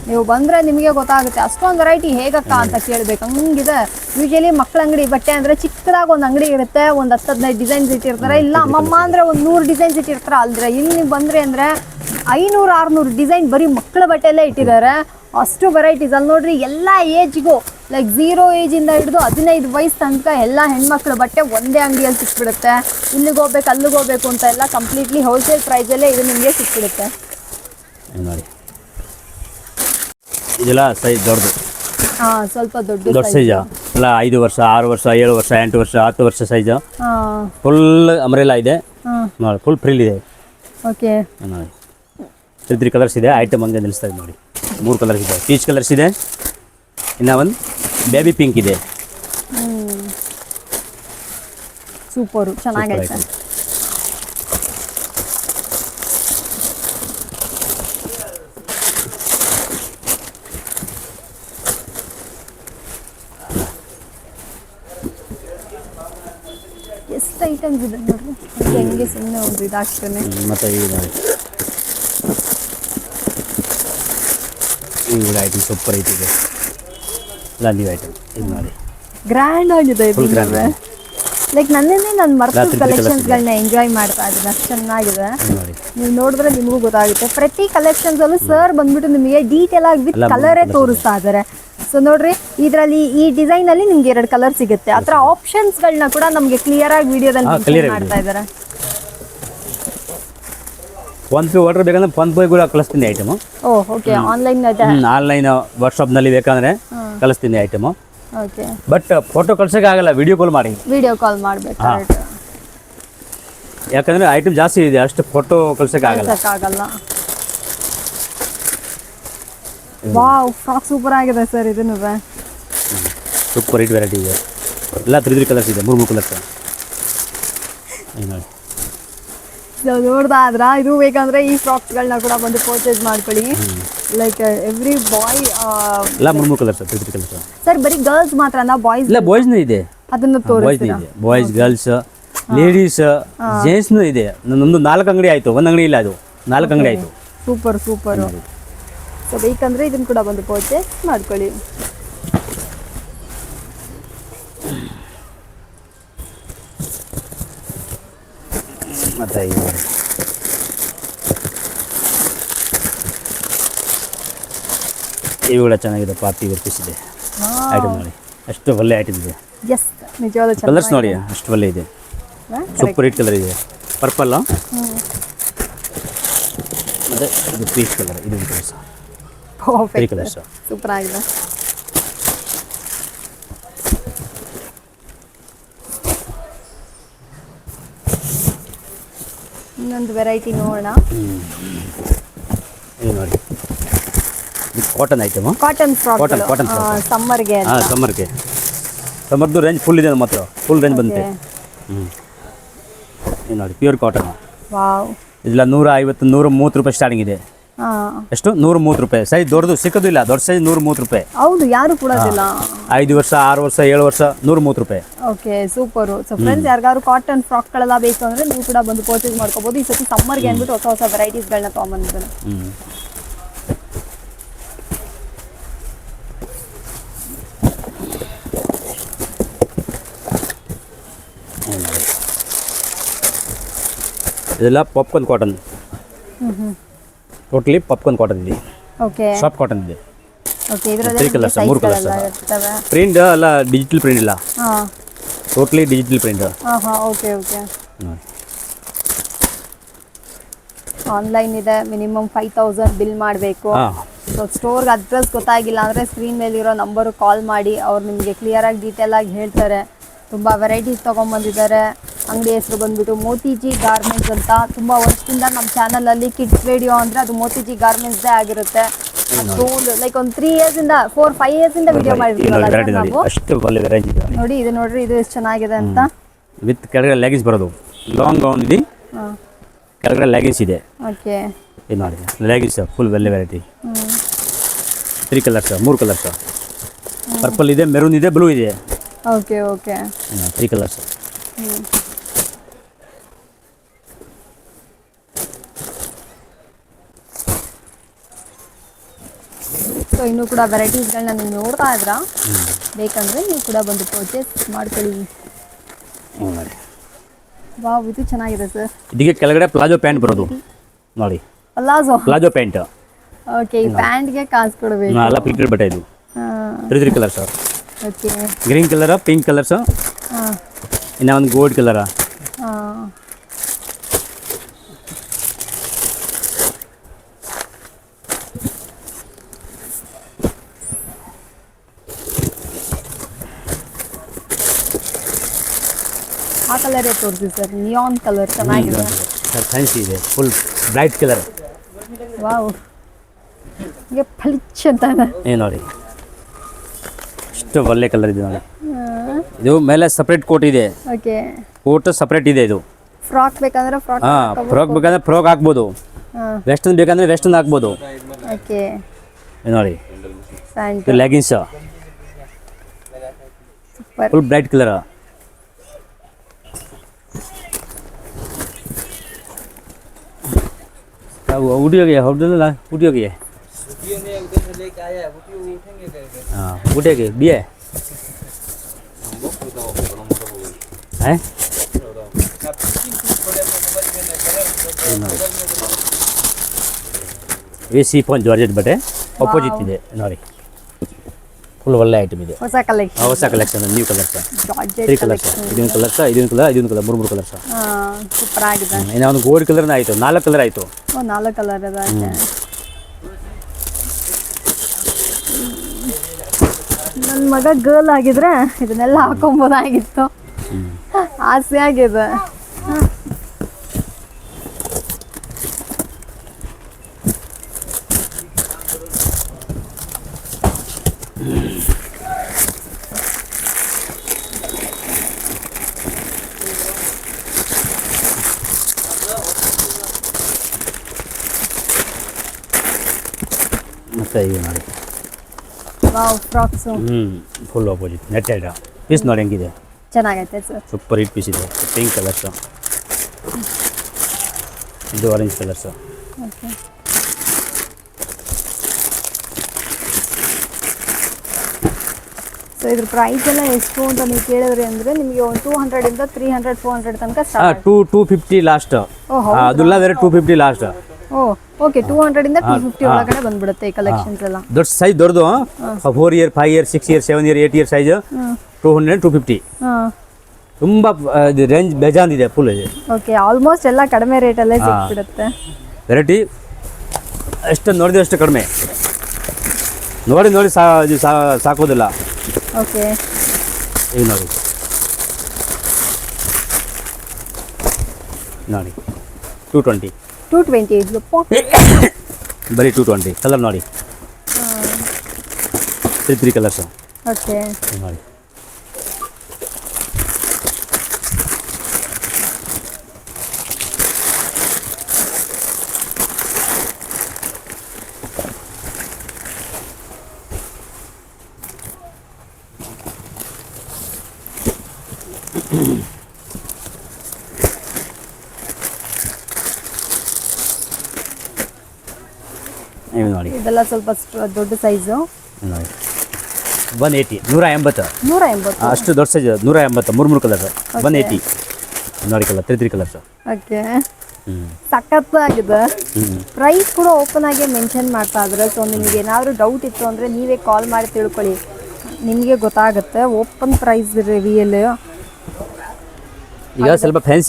ನೀವು ಬಂದ್ರೆ ನಿಮಗೆ ಗೊತ್ತಾಗುತ್ತೆ. ಅಷ್ಟೊಂದು ವೆರೈಟಿ ಹೇಗಕ್ಕ ಅಂತ ಕೇಳ್ಬೇಕು. ಹಂಗಿದೆ. ಯೂಶಲಿ ಮಕ್ಕಳ ಅಂಗಡಿ ಬಟ್ಟೆ ಅಂದ್ರೆ ಚಿಕ್ಕದಾಗಿ ಒಂದು ಅಂಗಡಿ ಇರುತ್ತೆ ಒಂದು ಹತ್ತು ಹದಿನೈದು ಡಿಸೈನ್ಸ್ ಇಟ್ಟಿರ್ತಾರೆ. ಇಲ್ಲ ಅಮ್ಮಮ್ಮ ಅಂದ್ರೆ ಒಂದು ನೂರು ಡಿಸೈನ್ಸ್ ಇಟ್ಟಿರ್ತಾರೆ ಅಲ್ದ್ರೆ. ಇಲ್ಲಿ ನೀವು ಬಂದ್ರೆ ಅಂದ್ರೆ ಐನೂರು ಆರ್ನೂರು ಡಿಸೈನ್ ಬರೀ ಮಕ್ಕಳ ಬಟ್ಟೆಲ್ಲೇ ಇಟ್ಟಿದ್ದಾರೆ. ಅಷ್ಟು ವೆರೈಟೀಸ್ ಅಲ್ಲಿ ನೋಡ್ರಿ ಎಲ್ಲ ಏಜ್ಗೂ ಲೈಕ್ ಝೀರೋ ಏಜಿಂದ ಹಿಡಿದು ಹದಿನೈದು ವಯಸ್ಸು ತನಕ ಎಲ್ಲ ಹೆಣ್ಮಕ್ಳ ಬಟ್ಟೆ ಒಂದೇ ಅಂಗಡಿಯಲ್ಲಿ ಸಿಕ್ಬಿಡುತ್ತೆ. ಇಲ್ಲಿಗೆ ಹೋಗ್ಬೇಕು ಅಲ್ಲಿಗೆ ಹೋಗ್ಬೇಕು ಅಂತ ಎಲ್ಲ ಕಂಪ್ಲೀಟ್ಲಿ ಹೋಲ್ಸೇಲ್ ಪ್ರೈಸಲ್ಲೇ ಇದು ನಿಮಗೆ ಸಿಕ್ಬಿಡುತ್ತೆ. ನೋಡಿ ಇದೆಲ್ಲ ಸೈಜ್ ದೊಡ್ಡದು. ಸ್ವಲ್ಪ ದೊಡ್ಡ ದೊಡ್ಡ ಸೈಜ್ ಅಲ್ಲ ಐದು ವರ್ಷ ಆರು ವರ್ಷ ಏಳು ವರ್ಷ ಎಂಟು ವರ್ಷ ಹತ್ತು ವರ್ಷ ಸೈಜ್ ಫುಲ್ ಅಮರೆಲ್ಲ ಇದೆ. ನೋಡಿ ಫುಲ್ ಫ್ರಿಲ್ ಇದೆ. ಓಕೆ ನೋಡಿ. ತ್ರೀ ತ್ರೀ ಕಲರ್ಸ್ ಇದೆ ಐಟಮ್ ಹಂಗೆ ನಿಲ್ಲಿಸ್ತಾ ಇದೆ ನೋಡಿ. ಮೂರು ಕಲರ್ಸ್ ಇದೆ. ಪೀಚ್ ಕಲರ್ಸ್ ಇದೆ. ಇನ್ನು ಒಂದು ಬೇಬಿ ಪಿಂಕ್ ಇದೆ. ಸೂಪರು ಚೆನ್ನಾಗೈತೆ. ಐಟಮ್ಸ್ ಇದೆ ನೋಡ್ರಿ ಹೆಂಗೆ ಸುಮ್ಮನೆ ಒಂದು ಇದಾಗ್ತಾನೆ ಮತ್ತೆ ಈ ನೋಡಿ ಈ ಐಟಮ್ ಸೂಪರ್ ಐತಿದೆ ಇಲ್ಲ ನೀವು ಐಟಮ್ ಇದು ನೋಡಿ. ಗ್ರ್ಯಾಂಡ್ ಆಗಿದೆ ಇದು. ಲೈಕ್ ನನ್ನೇ ನಾನು ಮರ್ತು ಕಲೆಕ್ಷನ್ಸ್ಗಳನ್ನ ಎಂಜಾಯ್ ಮಾಡ್ತಾ ಇದ್ದೀನಿ. ಅಷ್ಟು ಚೆನ್ನಾಗಿದೆ. ಇದು ನೀವು ನೋಡಿದ್ರೆ ನಿಮಗೂ ಗೊತ್ತಾಗುತ್ತೆ. ಪ್ರತಿ ಕಲೆಕ್ಷನ್ಸ್ ಅಲ್ಲೂ ಸರ್ ಬಂದ್ಬಿಟ್ಟು ನಿಮಗೆ ಡೀಟೇಲ್ ಆಗಿ ವಿತ್ ಕಲರೇ ತೋರಿಸ್ತಾ ಇದ್ದಾರೆ ಸೊ ನೋಡ್ರಿ ಇದರಲ್ಲಿ ಈ ಡಿಸೈನ್ ಅಲ್ಲಿ ನಿಮ್ಗೆ ಎರಡು ಕಲರ್ ಸಿಗುತ್ತೆ. ಆ ಆಪ್ಷನ್ಸ್ ಆಪ್ಷನ್ಸ್ಗಳನ್ನ ಕೂಡ ನಮಗೆ ಕ್ಲಿಯರ್ ಆಗಿ ವಿಡಿಯೋದಲ್ಲಿ ಮಾಡ್ತಾ ಇದ್ದಾರೆ ಫೋನ್ ಪೇ ಆರ್ಡರ್ ಬೇಕಂದ್ರೆ ಫೋನ್ ಪೇ ಕೂಡ ಕಳಿಸ್ತೀನಿ ಐಟಮು ಓಕೆ ಆನ್ಲೈನ್ ಆನ್ಲೈನ್ ವಾಟ್ಸಪ್ನಲ್ಲಿ ಬೇಕಂದ್ರೆ ಕಳಿಸ್ತೀನಿ ಐಟಮು ಓಕೆ ಬಟ್ ಫೋಟೋ ಕಳ್ಸೋಕೆ ಆಗಲ್ಲ ವಿಡಿಯೋ ಕಾಲ್ ಮಾಡಿ. ವಿಡಿಯೋ ಕಾಲ್ ಮಾಡ್ಬೇಕು. ಯಾಕಂದ್ರೆ ಐಟಮ್ ಜಾಸ್ತಿ ಇದೆ ಅಷ್ಟು ಫೋಟೋ ಕಳ್ಸೋಕೆ ಆಗಲ್ಲ ಆಗಲ್ಲ ವಾವ್ ಫ್ರಾಕ್ ಸೂಪರ್ ಆಗಿದೆ ಸರ್ ಇದನ್ನು ಸೂಪರ್ ಹಿಟ್ ವೆರೈಟಿ ಇದೆ. ಎಲ್ಲ ತ್ರೀ ತ್ರೀ ಕಲರ್ಸ್ ಇದೆ ಮೂರು ಮೂರು ಕಲರ್ಸ್ ನೋಡಿ. ನೋಡ್ದಾದ್ರ ಇದು ಬೇಕಂದ್ರೆ ಈ ಫ್ರಾಕ್ಸ್ಗಳನ್ನ ಕೂಡ ಬಂದು ಪರ್ಚೇಸ್ ಮಾಡ್ಕೊಳ್ಳಿ. ಲೈಕ್ ಎವ್ರಿ ಬಾಯ್ ಎಲ್ಲ ಮೂರು ಮೂರು colours three three colours sir ಬರೀ ಗರ್ಲ್ಸ್ ಮಾತ್ರನಾ ಬಾಯ್ಸ್ ಇಲ್ಲ ಬಾಯ್ಸ್ನೂ ಇದೆ. ಅದನ್ನ ತೋರಿಸ್ತೀನಿ ಬಾಯ್ಸ್ ಗರ್ಲ್ಸ್ ಲೇಡೀಸ್ ಜೆಂಟ್ಸ್ನೂ ಇದೆ. ನನ್ನೊಂದು ನಾಲ್ಕು ಅಂಗಡಿ ಆಯಿತು ಒಂದು ಅಂಗಡಿ ಇಲ್ಲ ಅದು. ನಾಲ್ಕು ಅಂಗಡಿ ಆಯಿತು. ಸೂಪರ್ ಸೂಪರ್ ಸೊ ಬೇಕಂದ್ರೆ ಇದನ್ನ ಕೂಡ ಬಂದು ಪರ್ಚೇಸ್ ಮಾಡ್ಕೊಳ್ಳಿ. ಮತ್ತು ಇವುಗಳ ಚೆನ್ನಾಗಿದೆ ಪಾತಿ ಗುರುತಿಸಿದೆ ಐಟಮ್ ನೋಡಿ. ಅಷ್ಟು ಒಳ್ಳೆ ಐಟಮ್ ಇದೆ. ಎಸ್ ನಿಜವಾದ ಕಲರ್ಸ್ ನೋಡಿ ಅಷ್ಟು ಒಳ್ಳೆ ಇದೆ. ಸೂಪರ್ ಹಿಟ್ ಕಲರ್ ಇದೆ. ಪರ್ಪಲ್ ಮತ್ತು ಇದು ಪೀಚ್ ಕಲರ್ ಇದು ಕಲರ್ಸ್ ಕಲರ್ಸ್ ಸೂಪರ್ ಆಗಿದೆ ಇನ್ನೊಂದು ವೆರೈಟಿ ನೋಡೋಣ ಇದು ನೋಡಿ cotton item cotton frock cotton frock. ಸಮ್ಮರ್ಗೆ ಹಾಂ ಸಮ್ಮರ್ಗೆ ಸಮ್ಮರ್ದು ರೇಂಜ್ ಫುಲ್ ಇದೆ ನಮ್ಮ ಹತ್ರ ಫುಲ್ ರೇಂಜ್ ಬಂತೆ ಹ್ಞೂ ಇದು ನೋಡಿ ಪ್ಯೂರ್ ಕಾಟನ್ ವಾವ್ ಇದೆಲ್ಲ ನೂರ ಐವತ್ತು ನೂರ ಮೂವತ್ತು ರೂಪಾಯಿ ಸ್ಟಾರ್ಟಿಂಗ್ ಇದೆ. ಎಷ್ಟು? ನೂರ ಮೂವತ್ತು ರೂಪಾಯಿ. ಸೈಜ್ ದೊಡ್ಡದು ಸಿಕ್ಕೋದಿಲ್ಲ ದೊಡ್ಡ ಸೈಜ್ ನೂರ ಮೂವತ್ತು ರೂಪಾಯಿ. ಹೌದು ಯಾರು ಕೊಡೋದಿಲ್ಲ ಐದು ವರ್ಷ ಆರು ವರ್ಷ ಏಳು ವರ್ಷ ನೂರ ಮೂವತ್ತು ರೂಪಾಯಿ. Okay super. ಸೊ ಫ್ರೆಂಡ್ಸ್ ಯಾರಿಗಾದ್ರು ಕಾಟನ್ ಫ್ರಾಕ್ಗಳೆಲ್ಲ ಬೇಕು ಅಂದ್ರೆ ನೀವು ಕೂಡ ಬಂದು ಪರ್ಚೇಸ್ ಮಾಡ್ಕೋಬಹುದು ಈ ಸತಿ ಸಮ್ಮರ್ಗೆ ಅಂದ್ಬಿಟ್ಟು ಹೊಸ ಹೊಸ ವೆರೈಟೀಸ್ ಗಳನ್ನ ಹ್ಞೂ ಇದೆಲ್ಲ popcorn cotton totally popcorn cotton ಇದೆ. ಓಕೆ ಸಾಫ್ಟ್ ಕಾಟನ್ ಇದೆ. ಓಕೆ colours, ಇದರಲ್ಲಿ ಮೂರು ಕಲರ್ಸ್ ಪ್ರಿಂಟ್ ಅಲ್ಲ. ಡಿಜಿಟಲ್ ಪ್ರಿಂಟ್ ಇಲ್ಲ. ಹಾಂ. ಟೋಟಲಿ ಡಿಜಿಟಲ್ ಪ್ರಿಂಟ್ ಹಾಂ ಹಾ ಓಕೆ ಓಕೆ ಆನ್ಲೈನ್ ಇದೆ ಮಿನಿಮಮ್ ಫೈವ್ ತೌಸಂಡ್ ಬಿಲ್ ಮಾಡಬೇಕು. ಹಾಂ. ಸೊ ಸ್ಟೋರ್ಗೆ ಅಡ್ರೆಸ್ ಗೊತ್ತಾಗಿಲ್ಲ ಅಂದರೆ ಸ್ಕ್ರೀನ್ ಮೇಲಿರೋ ನಂಬರು ಕಾಲ್ ಮಾಡಿ ಅವ್ರು ನಿಮಗೆ ಕ್ಲಿಯರಾಗಿ ಡೀಟೇಲಾಗಿ ಹೇಳ್ತಾರೆ. ತುಂಬ ವೆರೈಟೀಸ್ ತೊಗೊಂಬಂದಿದ್ದಾರೆ ಅಂಗಡಿ ಹೆಸರು ಬಂದ್ಬಿಟ್ಟು ಮೋತಿಜಿ ಗಾರ್ಮೆಂಟ್ಸ್ ಅಂತ ತುಂಬ ವರ್ಷದಿಂದ ನಮ್ಮ ಚಾನಲಲ್ಲಿ ಕಿಡ್ಸ್ ರೇಡಿಯೋ ಅಂದರೆ ಅದು ಮೋತಿಜಿ ಗಾರ್ಮೆಂಟ್ಸ್ದೇ ಆಗಿರುತ್ತೆ. ಅಷ್ಟೊಂದು ಲೈಕ್ ಒಂದು ತ್ರೀ ಇಂದ ಫೋರ್ ಫೈವ್ ಇಯರ್ಸಿಂದ ವಿಡಿಯೋ ಮಾಡಿರ್ತೀವಲ್ಲ ನೋಡಿ ನಾವು? ಇದೆ ನೋಡಿ ಇದು ನೋಡ್ರಿ ಇದು ಎಷ್ಟು ಚೆನ್ನಾಗಿದೆ ಅಂತ. ವಿತ್ ಕೆಳಗಡೆ ಲಗೇಜ್ ಬರೋದು. ಲಾಂಗ್ ಗೌನ್ ಇದೆ. ಕೆಳಗಡೆ ಲಗೇಜ್ ಇದೆ. ಓಕೆ ಇದು ನೋಡಿ ಲಗೇಜ್ ಫುಲ್ ವೆಲ್ಲಿ ವೆರೈಟಿ ತ್ರೀ ಕಲರ್ಸ್ ಮೂರು ಕಲರ್ಸ್ ಪರ್ಪಲ್ ಇದೆ ಮೆರೂನ್ ಇದೆ ಬ್ಲೂ ಇದೆ. Okay okay three colours so ಇನ್ನೂ ಕೂಡ ವೆರೈಟೀಸ್ಗಳನ್ನ ನೀವು ನೋಡ್ತಾ ಇದ್ರ? ಬೇಕಂದ್ರೆ ನೀವು ಕೂಡ ಬಂದು ಪರ್ಚೇಸ್ ಮಾಡ್ಕೊಳ್ಳಿ. ವಾವ್ ಇದು ಚೆನ್ನಾಗಿದೆ ಸರ್ ಇದಕ್ಕೆ ಕೆಳಗಡೆ ಪ್ಲಾಜೋ ಪ್ಯಾಂಟ್ ಬರೋದು. ನೋಡಿ. ಪ್ಲಾಜೋ ಪ್ಲಾಜೋ ಪ್ಯಾಂಟ್ ಓಕೆ ಈ ಪ್ಯಾಂಟ್ಗೆ ಕಾಸು ಕೊಡಬೇಕು. ಎಲ್ಲ ಪ್ರಿಂಟೆಡ್ ಬಟ್ಟೆ ಇದು. Three three colour sir okay green colour pink colours ಹ್ಮ್ ಇನ್ನು ಒಂದು ಗೋಲ್ಡ್ ಕಲರ್ ಆ ಕಲರೇ ತೋರಿಸಿ ಸರ್ ನಿಯಾನ್ ಕಲರ್ ಚೆನ್ನಾಗಿದೆ. ಸರ್ ಫ್ಯಾನ್ಸಿ ಇದೆ. Full bright colour wow. ಹೀಗೆ ಫಲಿಚ್ ಅಂತ ಏ ನೋಡಿ. ಇಷ್ಟು ಒಳ್ಳೆ ಕಲರ್ ಇದೆ ನೋಡಿ. ಇದು ಮೇಲೆ ಸಪ್ರೇಟ್ ಕೋಟ್ ಇದೆ. ಓಕೆ. ಕೋಟ್ ಸಪ್ರೇಟ್ ಇದೆ ಇದು. ಫ್ರಾಕ್ ಬೇಕಂದ್ರೆ ಫ್ರಾಕ್ ಹಾಂ ಫ್ರಾಕ್ ಬೇಕಂದ್ರೆ ಫ್ರಾಕ್ ಹಾಕ್ಬೋದು. ವೆಸ್ಟರ್ನ್ ಬೇಕಂದ್ರೆ ವೆಸ್ಟರ್ನ್ ಹಾಕ್ಬೋದು. ಓಕೆ. ನೋಡಿ. ಲೆಗಿನ್ಸ್ ಫುಲ್ ಬ್ರೈಟ್ ಕಲರ್ उठी हो गया होटल ना उठी हो गया हाँ उठे गए बी है हैं ಎ ಸಿ ಫೋನ್ ಜಾರ್ಜೆಟ್ ಬಟ್ಟೆ ಅಪೋಸಿಟ್ ಇದೆ ನೋಡಿ ಫುಲ್ ಒಳ್ಳೆ ಐಟಮ್ ಇದೆ ಹೊಸ ಕಲೆಕ್ಷನ್ ಆ, ಹೊಸ collection new colours georgette three colours ಇದೊಂದು ಕಲರ್ಸ್ ಇದೊಂದು ಕಲರ್ ಇದೊಂದು ಕಲರ್ ಮೂರು ಮೂರು ಕಲರ್ಸ್ ಸೂಪರ್ ಆಗಿದೆ ಇನ್ನು ಒಂದು ಗೋಲ್ಡ್ ಕಲರ್ನ ಆಯಿತು ನಾಲ್ಕು ಕಲರ್ ಆಯಿತು ಓ ನಾಲ್ಕು ಕಲರ್ ಅದ ನನ್ನ ಮಗ ಗರ್ಲ್ ಆಗಿದ್ರೆ ಇದನ್ನೆಲ್ಲ ಹಾಕೊಂಬೋದಾಗಿತ್ತು ಆಸೆ ಆಗಿದೆ ಮತ್ತೆ ಇವು ನೋಡಿ ಹ್ಞೂ ಫುಲ್ ಅಪೋಸಿಟ್ ನೆಟ್ಟೆಡ್ ಪೀಸ್ ನೋಡಿ ಹೆಂಗಿದೆ? ಚೆನ್ನಾಗೈತೆ ಸರ್. ಸೂಪರ್ ಹಿಟ್ ಪೀಸ್ ಇದೆ. ಪಿಂಕ್ ಕಲರ್ಸು ಇದು ಆರೆಂಜ್ ಕಲರ್ಸು ಸೊ. ಇದ್ರ ಪ್ರೈಸ್ ಎಲ್ಲ ಎಷ್ಟು ಅಂತ ನೀವು ಕೇಳಿದ್ರಿ ಅಂದರೆ ನಿಮಗೆ ಒಂದು ಟೂ ಹಂಡ್ರೆಡಿಂದ ತ್ರೀ ಹಂಡ್ರೆಡ್ ಫೋರ್ ಹಂಡ್ರೆಡ್ ತನಕ ಟೂ ಟೂ ಫಿಫ್ಟಿ ಲಾಸ್ಟ್ ಅದೆಲ್ಲ ಬೇರೆ two fifty last oh okay two ಹಂಡ್ರೆಡಿಂದ two fifty ಒಳಗಡೆ ಬಂದ್ಬಿಡುತ್ತೆ ಈ ಕಲೆಕ್ಷನ್ಸ್ ಎಲ್ಲ. ದೊಡ್ಡ ಸೈಜ್ ದೊಡ್ಡದು. Four year five year six year seven year eight year size two hundred two fifty ತುಂಬ ಇದು ರೇಂಜ್ ಬೇಜಾನ್ ಇದೆ ಫುಲ್ ಇದೆ. ಓಕೆ ಆಲ್ಮೋಸ್ಟ್ ಎಲ್ಲ ಕಡಿಮೆ ರೇಟ್ ಅಲ್ಲೇ ಸಿಕ್ಬಿಡುತ್ತೆ. ವೆರೈಟಿ ಎಷ್ಟು ನೋಡಿದ್ರೆ ಅಷ್ಟು ಕಡಿಮೆ. ನೋಡಿ ನೋಡಿ ಸಾ ಇದು ಸಾ- ಸಾಕೋದಿಲ್ಲ. ಓಕೆ ಈಗ ನೋಡಿ. ನೋಡಿ. ಟೂ ಟ್ವೆಂಟಿ ಟೂ ಟ್ವೆಂಟಿ ಲುಪ್ಪು ಬರೀ ಟೂ ಟ್ವೆಂಟಿ ಕಲರ್ ನೋಡಿ ತ್ರೀ ತ್ರೀ ಕಲರ್ಸು ಓಕೆ ನೋಡಿ ಇವು ನೋಡಿ ಇದೆಲ್ಲ ಸ್ವಲ್ಪ ದೊಡ್ಡ ಸೈಜು. ಒನ್ ಏಯ್ಟಿ ನೂರ ಎಂಬತ್ತು. ನೂರ ಎಂಬತ್ತು. ಅಷ್ಟು ದೊಡ್ಡ ಸೈಜ್ ನೂರ ಎಂಬತ್ತು ಮೂರು ಮೂರು ಕಲರ್ ಒನ್ ಏಯ್ಟಿ. ನೋಡಿ colour three three colours okay ಸಖತ್ ಆಗಿದೆ ಪ್ರೈಸ್ ಕೂಡ ಓಪನ್ ಆಗಿ ಮೆನ್ಷನ್ ಮಾಡ್ತಾ ಇದ್ರೆ ಸೊ ನಿಮಗೆ ಏನಾದರೂ ಡೌಟ್ ಇತ್ತು ಅಂದರೆ ನೀವೇ ಕಾಲ್ ಮಾಡಿ ತಿಳ್ಕೊಳ್ಳಿ. ನಿಮಗೆ ಗೊತ್ತಾಗುತ್ತೆ. ಓಪನ್ ಪ್ರೈಸ್ ರಿವಿಯಲ್ ಈಗ ಸ್ವಲ್ಪ ಫ್ಯಾನ್ಸಿ